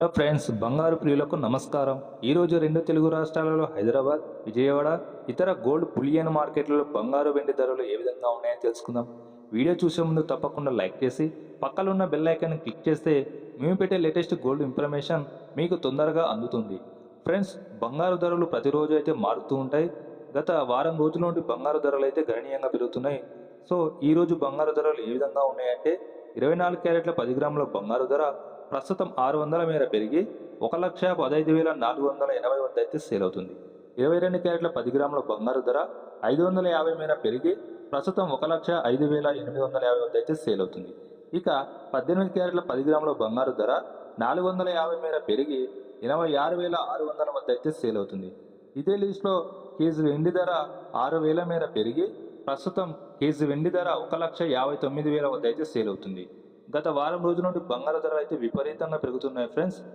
Hello friends బంగారు ప్రియులకు నమస్కారం. ఈరోజు రెండు తెలుగు రాష్ట్రాలలో హైదరాబాద్ విజయవాడ ఇతర గోల్డ్ పులియన్ మార్కెట్లలో బంగారు వెండి ధరలు ఏ విధంగా ఉన్నాయో తెలుసుకుందాం. వీడియో చూసే ముందు తప్పకుండా లైక్ చేసి పక్కన ఉన్న బెల్ క్లిక్ చేస్తే మేము పెట్టే లేటెస్ట్ గోల్డ్ ఇన్ఫర్మేషన్ మీకు తొందరగా అందుతుంది. ఫ్రెండ్స్ బంగారు ధరలు ప్రతిరోజు అయితే మారుతూ ఉంటాయి. గత వారం రోజుల నుండి బంగారు ధరలు అయితే గణనీయంగా పెరుగుతున్నాయి. సో ఈ రోజు బంగారు ధరలు ఏ విధంగా ఉన్నాయంటే ఇరవై నాలుగు క్యారెట్ల పది గ్రాముల బంగారు ధర ప్రస్తుతం ఆరు వందల మేర పెరిగి ఒక లక్ష పదహైదు వేల నాలుగు వందల ఎనభై వద్ద అయితే సేల్ అవుతుంది. ఇరవై రెండు క్యారెట్ల పది గ్రాముల బంగారు ధర ఐదు వందల యాభై మేర పెరిగి ప్రస్తుతం ఒక లక్ష ఐదు వేల ఎనిమిది వందల యాభై వద్ద అయితే సేల్ అవుతుంది. ఇక పద్దెనిమిది క్యారెట్ల పది గ్రాముల బంగారు ధర నాలుగు వందల యాభై మేర పెరిగి ఎనభై ఆరు వేల ఆరు వందల వద్ద అయితే సేల్ అవుతుంది. ఇదే లిస్ట్లో కేజీ వెండి ధర ఆరు వేల మేర పెరిగి ప్రస్తుతం కేజీ వెండి ధర ఒక లక్ష యాభై తొమ్మిది వేల వద్ద అయితే సేల్ అవుతుంది. గత వారం రోజుల నుండి బంగారు ధరలు అయితే విపరీతంగా పెరుగుతున్నాయి ఫ్రెండ్స్